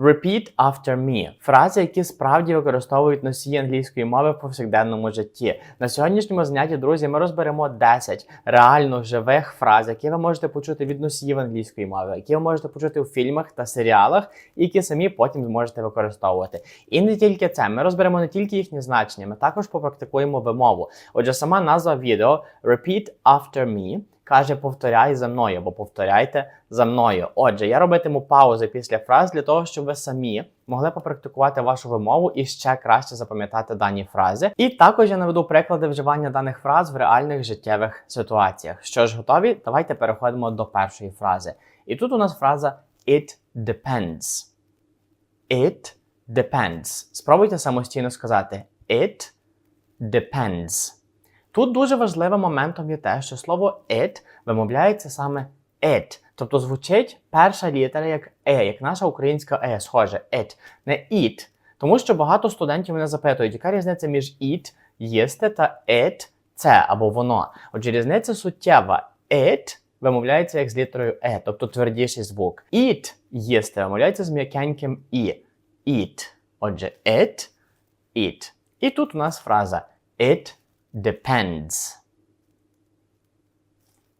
Repeat after me фрази, які справді використовують носії англійської мови в повсякденному житті. На сьогоднішньому занятті, друзі, ми розберемо 10 реально живих фраз, які ви можете почути від носіїв англійської мови, які ви можете почути у фільмах та серіалах, які самі потім зможете використовувати. І не тільки це, ми розберемо не тільки їхні значення, ми також попрактикуємо вимову. Отже, сама назва відео Repeat after me каже повторяй за мною або повторяйте за мною. Отже, я робитиму паузи після фраз для того, щоб ви самі могли попрактикувати вашу вимову і ще краще запам'ятати дані фрази. І також я наведу приклади вживання даних фраз в реальних життєвих ситуаціях. Що ж, готові? Давайте переходимо до першої фрази. І тут у нас фраза It depends. It depends. Спробуйте самостійно сказати It depends. Тут дуже важливим моментом є те, що слово it вимовляється саме it. Тобто звучить перша літера як е, як наша українська е, схоже, it, не it. Тому що багато студентів мене запитують, яка різниця між it, їсти та it це або воно. Отже, різниця суттєва. It вимовляється як з літерою е, тобто твердіший звук. It їсти вимовляється з м'якеньким і. Eat. Отже, it, eat. І тут у нас фраза it depends.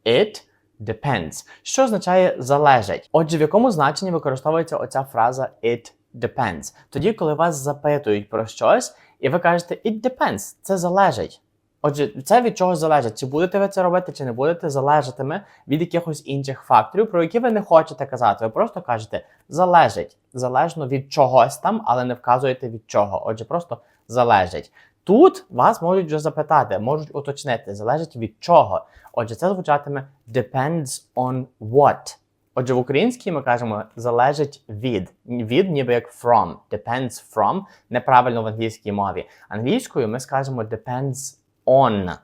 It depends. Що означає залежить? Отже, в якому значенні використовується оця фраза it depends? Тоді, коли вас запитують про щось, і ви кажете it depends, це залежить. Отже, це від чого залежить, чи будете ви це робити, чи не будете, залежатиме від якихось інших факторів, про які ви не хочете казати. Ви просто кажете залежить, залежно від чогось там, але не вказуєте від чого. Отже, просто залежить. Тут вас можуть вже запитати, можуть уточнити, залежить від чого. Отже, це звучатиме depends on what. Отже, в українській ми кажемо залежить від. Від, ніби як from. Depends from. Неправильно в англійській мові. Англійською ми скажемо depends on.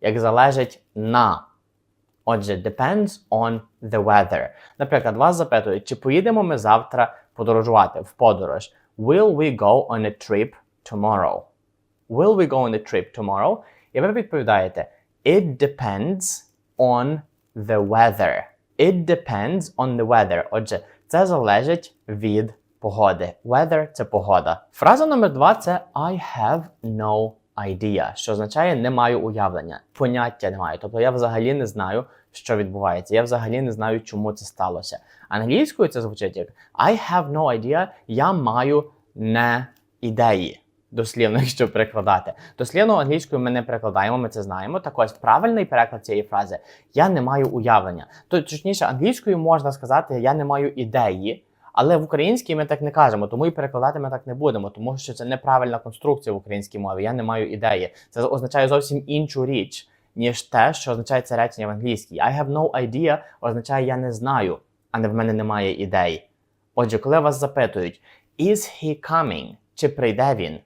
Як залежить на. Отже, depends on the weather. Наприклад, вас запитують, чи поїдемо ми завтра подорожувати в подорож. Will we go on a trip tomorrow? Will we go on a trip tomorrow? І ви відповідаєте It depends on the weather. It depends on the weather. Отже, це залежить від погоди. Weather – це погода. Фраза номер два це I have no idea, що означає не маю уявлення. Поняття не маю. Тобто я взагалі не знаю, що відбувається. Я взагалі не знаю, чому це сталося. Англійською це звучить як I have no idea, я маю не ідеї дослівно, якщо перекладати. Дослівно англійською ми не перекладаємо, ми це знаємо. Так ось правильний переклад цієї фрази я не маю уявлення. То точніше, англійською можна сказати Я не маю ідеї. Але в українській ми так не кажемо, тому і перекладати ми так не будемо, тому що це неправильна конструкція в українській мові. Я не маю ідеї. Це означає зовсім іншу річ, ніж те, що означає це речення в англійській. I have no idea означає я не знаю, а не в мене немає ідей. Отже, коли вас запитують, is he coming? Чи прийде він?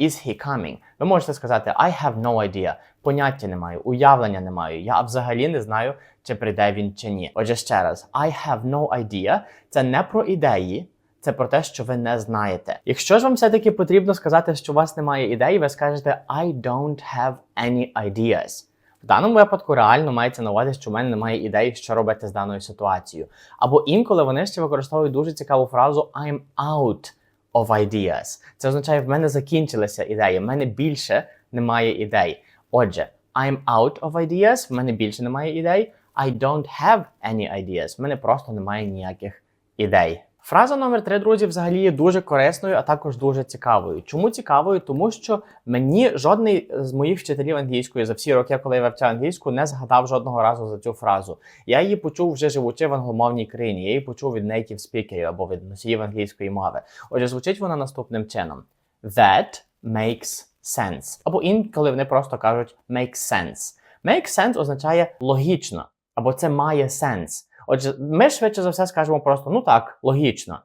Is he coming? Ви можете сказати I have no idea. Поняття не маю, уявлення не маю. Я взагалі не знаю, чи прийде він чи ні. Отже, ще раз, I have no idea це не про ідеї, це про те, що ви не знаєте. Якщо ж вам все-таки потрібно сказати, що у вас немає ідеї, ви скажете I don't have any ideas. В даному випадку реально мається на увазі, що в мене немає ідеї, що робити з даною ситуацією. Або інколи вони ще використовують дуже цікаву фразу I'm out of ideas. Це означає, в мене закінчилися ідеї, в мене більше немає ідей. Отже, I'm out of ideas, в мене більше немає ідей. I don't have any ideas. В мене просто немає ніяких ідей. Фраза номер три, друзі, взагалі є дуже корисною, а також дуже цікавою. Чому цікавою? Тому що мені жодний з моїх вчителів англійської за всі роки, коли я вивчав англійську, не згадав жодного разу за цю фразу. Я її почув вже живучи в англомовній країні. Я її почув від native speakerів або від носіїв англійської мови. Отже, звучить вона наступним чином: That makes sense. Або інколи вони просто кажуть makes sense. Make sense означає логічно, або це має сенс. Отже, ми швидше за все скажемо просто ну так, логічно.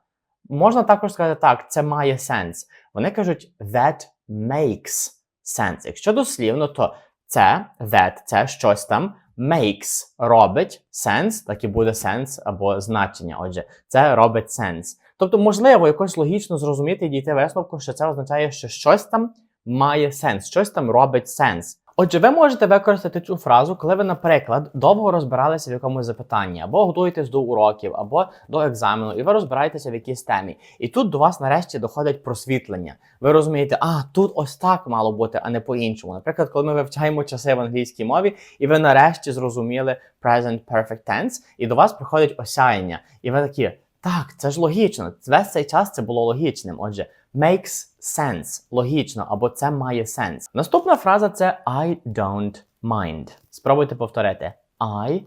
Можна також сказати так, це має сенс. Вони кажуть that makes sense. Якщо дослівно, то це that, це щось там makes робить sense, так і буде sense або значення. Отже, це робить sense. Тобто, можливо, якось логічно зрозуміти і дійти висновку, що це означає, що щось там має сенс, щось там робить сенс. Отже, ви можете використати цю фразу, коли ви, наприклад, довго розбиралися в якомусь запитанні, або готуєтесь до уроків, або до екзамену, і ви розбираєтеся в якійсь темі. І тут до вас нарешті доходить просвітлення. Ви розумієте, а тут ось так мало бути, а не по-іншому. Наприклад, коли ми вивчаємо часи в англійській мові, і ви нарешті зрозуміли present perfect tense, і до вас приходить осяяння, і ви такі. Так, це ж логічно. Весь цей час це було логічним. Отже, makes sense. Логічно, або це має сенс. Наступна фраза це I don't mind. Спробуйте повторити. I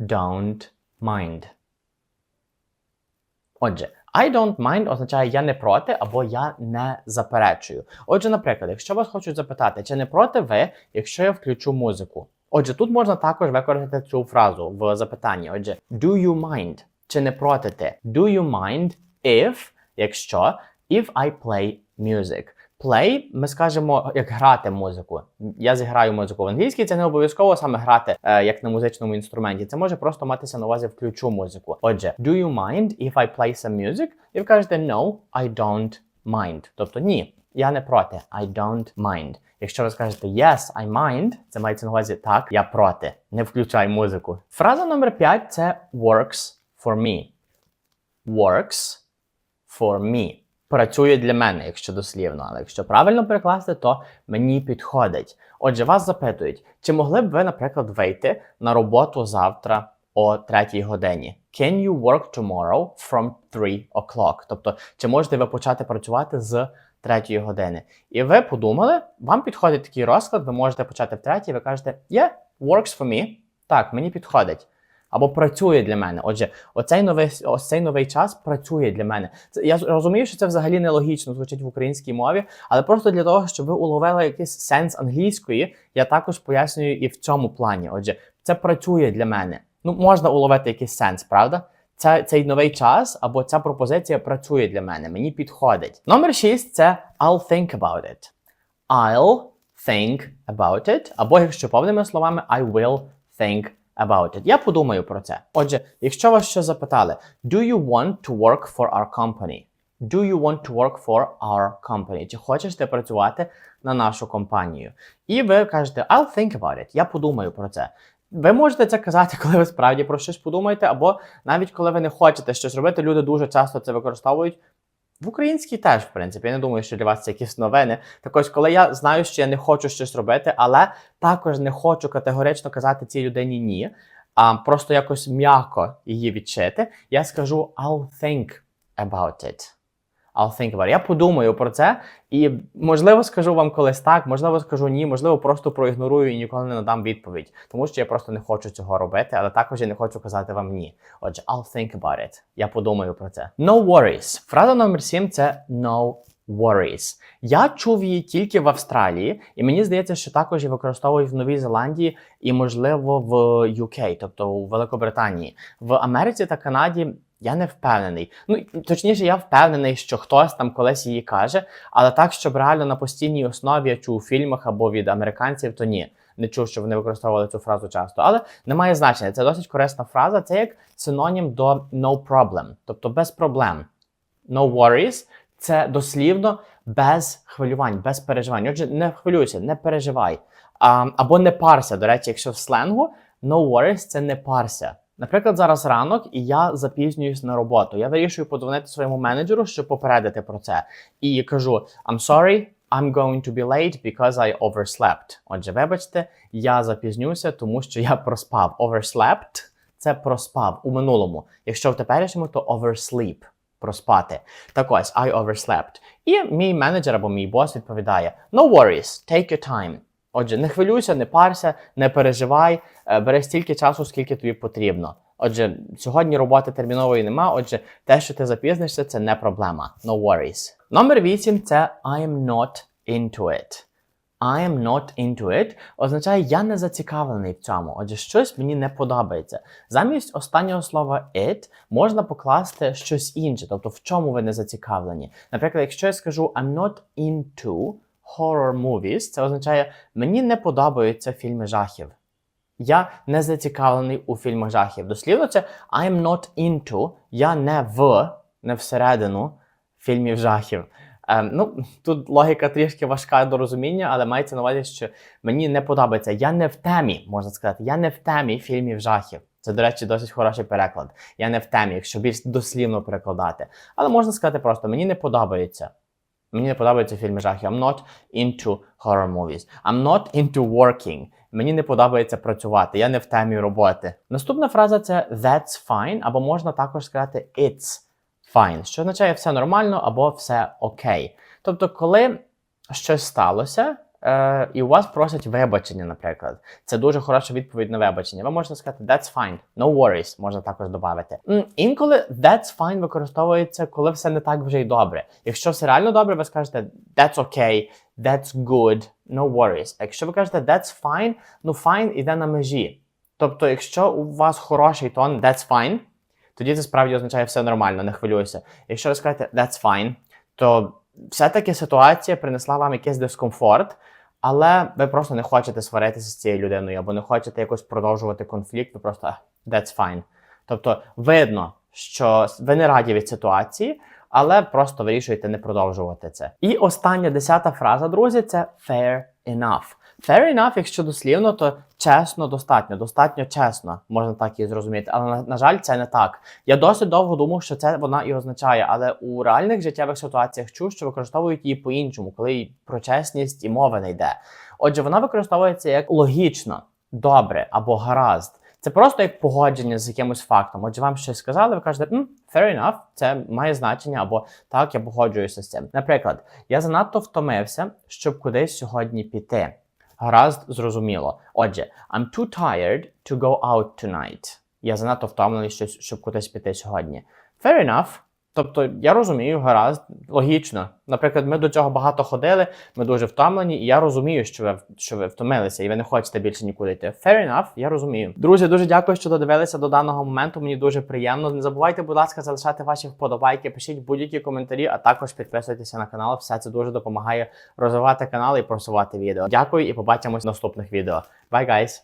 don't mind. Отже, I don't mind означає я не проти або я не заперечую. Отже, наприклад, якщо вас хочуть запитати, чи не проти ви, якщо я включу музику. Отже, тут можна також використати цю фразу в запитанні. Отже, do you mind? Чи не проти ти? Do you mind if, якщо, if I play music? Play, ми скажемо, як грати музику. Я зіграю музику в англійській, це не обов'язково саме грати е, як на музичному інструменті. Це може просто матися на увазі включу музику. Отже, do you mind if I play some music? І ви кажете no, I don't mind. Тобто ні, я не проти. I don't mind. Якщо ви скажете yes, I mind, це мається на увазі так, я проти. Не включай музику. Фраза номер 5 це works for me. Works for me. Працює для мене, якщо дослівно, але якщо правильно перекласти, то мені підходить. Отже, вас запитують, чи могли б ви, наприклад, вийти на роботу завтра о 3 годині? Can you work tomorrow from 3 o'clock? Тобто, чи можете ви почати працювати з 3 години? І ви подумали, вам підходить такий розклад, ви можете почати в 3, ви кажете, yeah, works for me. Так, мені підходить. Або працює для мене. Отже, оцей новий ось цей новий час працює для мене. Це я розумію, що це взагалі нелогічно звучить в українській мові, але просто для того, щоб ви уловили якийсь сенс англійської, я також пояснюю і в цьому плані. Отже, це працює для мене. Ну, можна уловити якийсь сенс, правда? Це, цей новий час або ця пропозиція працює для мене, мені підходить. Номер 6 це I'll think about it. I'll think about it. Або, якщо повними словами, I will think about it. Я подумаю про це. Отже, якщо вас що запитали, do you want to work for our company? Do you want to work for our company? Чи хочеш ти працювати на нашу компанію? І ви кажете, I'll think about it. Я подумаю про це. Ви можете це казати, коли ви справді про щось подумаєте, або навіть коли ви не хочете щось робити, люди дуже часто це використовують. В українській теж, в принципі, я не думаю, що для вас це якісь новини. Так ось, коли я знаю, що я не хочу щось робити, але також не хочу категорично казати цій людині ні, а просто якось м'яко її відчити, я скажу I'll think about it. I'll think about it. Я подумаю про це, і можливо скажу вам колись так, можливо скажу ні, можливо, просто проігнорую і ніколи не надам відповідь, тому що я просто не хочу цього робити, але також я не хочу казати вам ні. Отже, I'll think about it. Я подумаю про це. No worries. Фраза номер 7 це no worries. Я чув її тільки в Австралії, і мені здається, що також її використовують в Новій Зеландії і, можливо, в UK, тобто у Великобританії. В Америці та Канаді я не впевнений. Ну точніше, я впевнений, що хтось там колись її каже, але так, щоб реально на постійній основі я чув у фільмах або від американців, то ні. Не чув, що вони використовували цю фразу часто, але немає значення. Це досить корисна фраза. Це як синонім до no problem, тобто без проблем. No worries – це дослівно без хвилювань, без переживань. Отже, не хвилюйся, не переживай. А, або не парся. До речі, якщо в сленгу no worries – це не парся. Наприклад, зараз ранок, і я запізнююсь на роботу. Я вирішую подзвонити своєму менеджеру, щоб попередити про це. І кажу: I'm sorry, I'm going to be late because I overslept. Отже, вибачте, я запізнюся, тому що я проспав. Overslept – це проспав у минулому. Якщо в теперішньому, то oversleep – проспати. Так ось, I overslept. І мій менеджер або мій бос відповідає: No worries, take your time. Отже, не хвилюйся, не парся, не переживай, е, бери стільки часу, скільки тобі потрібно. Отже, сьогодні роботи термінової нема. Отже, те, що ти запізнишся, це не проблема. No worries. Номер 8 це I am not into it. I am not into it означає я не зацікавлений в цьому. Отже, щось мені не подобається. Замість останнього слова it можна покласти щось інше, тобто в чому ви не зацікавлені. Наприклад, якщо я скажу I'm not into horror movies, це означає, мені не подобаються фільми жахів. Я не зацікавлений у фільмах жахів. Дослівно, це I'm not into, я не в, не всередину фільмів жахів. Ем, ну, тут логіка трішки важка до розуміння, але мається на увазі, що мені не подобається. Я не в темі, можна сказати, я не в темі фільмів жахів. Це, до речі, досить хороший переклад. Я не в темі, якщо більш дослівно перекладати. Але можна сказати просто: мені не подобається. Мені не подобаються фільми жахів. I'm not into horror movies. I'm not into working. Мені не подобається працювати. Я не в темі роботи. Наступна фраза це that's fine, або можна також сказати it's fine, що означає все нормально або все окей. Тобто, коли щось сталося, е, і у вас просять вибачення, наприклад, це дуже хороша відповідь на вибачення. Ви можете сказати that's fine, no worries, можна також додати. Інколи that's fine використовується, коли все не так вже й добре. Якщо все реально добре, ви скажете that's okay, that's good, no worries. А якщо ви кажете that's fine, ну fine іде на межі. Тобто, якщо у вас хороший тон that's fine, тоді це справді означає все нормально, не хвилюйся. Якщо ви скажете that's fine, то все-таки ситуація принесла вам якийсь дискомфорт, але ви просто не хочете сваритися з цією людиною або не хочете якось продовжувати конфлікт, ви просто «Ah, that's fine. Тобто видно, що ви не раді від ситуації, але просто вирішуєте не продовжувати це. І остання десята фраза, друзі, це fair enough. Fair enough, якщо дослівно, то чесно достатньо, достатньо чесно, можна так її зрозуміти. Але на, на жаль, це не так. Я досить довго думав, що це вона і означає, але у реальних життєвих ситуаціях чув, що використовують її по-іншому, коли й про чесність і мови не йде. Отже, вона використовується як логічно, добре або гаразд. Це просто як погодження з якимось фактом. Отже, вам щось сказали, ви кажете, «М, fair enough, це має значення, або так, я погоджуюся з цим. Наприклад, я занадто втомився, щоб кудись сьогодні піти. Гаразд, зрозуміло. Отже, I'm too tired to go out tonight. Я занадто втомлений, щоб, кудись піти сьогодні. Fair enough. Тобто я розумію, гаразд, логічно. Наприклад, ми до цього багато ходили, ми дуже втомлені, і я розумію, що ви, що ви втомилися, і ви не хочете більше нікуди йти. Fair enough, я розумію. Друзі, дуже дякую, що додивилися до даного моменту. Мені дуже приємно. Не забувайте, будь ласка, залишати ваші вподобайки, пишіть будь-які коментарі, а також підписуйтеся на канал. Все це дуже допомагає розвивати канал і просувати відео. Дякую і побачимось в наступних відео. Bye, guys!